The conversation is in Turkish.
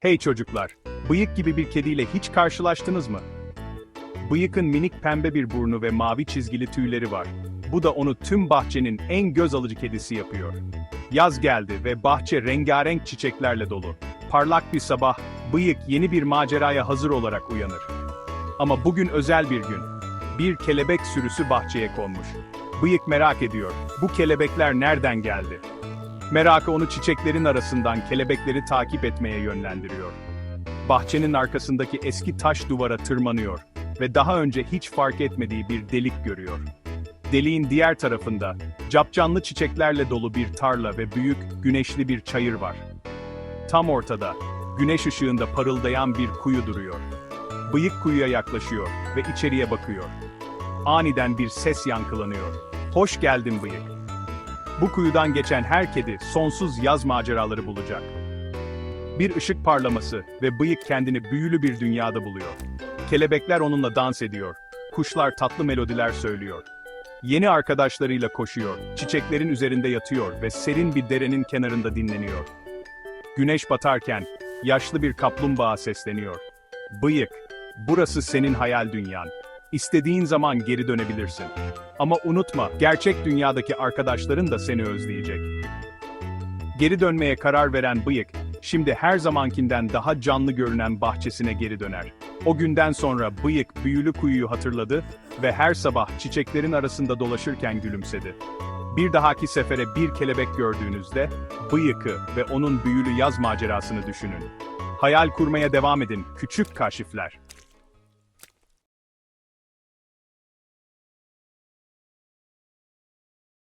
Hey çocuklar, bıyık gibi bir kediyle hiç karşılaştınız mı? Bıyıkın minik pembe bir burnu ve mavi çizgili tüyleri var. Bu da onu tüm bahçenin en göz alıcı kedisi yapıyor. Yaz geldi ve bahçe rengarenk çiçeklerle dolu. Parlak bir sabah, bıyık yeni bir maceraya hazır olarak uyanır. Ama bugün özel bir gün. Bir kelebek sürüsü bahçeye konmuş. Bıyık merak ediyor. Bu kelebekler nereden geldi? Merakı onu çiçeklerin arasından kelebekleri takip etmeye yönlendiriyor. Bahçenin arkasındaki eski taş duvara tırmanıyor ve daha önce hiç fark etmediği bir delik görüyor. Deliğin diğer tarafında capcanlı çiçeklerle dolu bir tarla ve büyük, güneşli bir çayır var. Tam ortada, güneş ışığında parıldayan bir kuyu duruyor. Bıyık kuyuya yaklaşıyor ve içeriye bakıyor. Aniden bir ses yankılanıyor. Hoş geldin bıyık. Bu kuyudan geçen her kedi sonsuz yaz maceraları bulacak. Bir ışık parlaması ve bıyık kendini büyülü bir dünyada buluyor. Kelebekler onunla dans ediyor. Kuşlar tatlı melodiler söylüyor. Yeni arkadaşlarıyla koşuyor, çiçeklerin üzerinde yatıyor ve serin bir derenin kenarında dinleniyor. Güneş batarken yaşlı bir kaplumbağa sesleniyor. Bıyık, burası senin hayal dünyan. İstediğin zaman geri dönebilirsin. Ama unutma, gerçek dünyadaki arkadaşların da seni özleyecek. Geri dönmeye karar veren Bıyık, şimdi her zamankinden daha canlı görünen bahçesine geri döner. O günden sonra Bıyık büyülü kuyuyu hatırladı ve her sabah çiçeklerin arasında dolaşırken gülümsedi. Bir dahaki sefere bir kelebek gördüğünüzde, Bıyık'ı ve onun büyülü yaz macerasını düşünün. Hayal kurmaya devam edin, küçük kaşifler.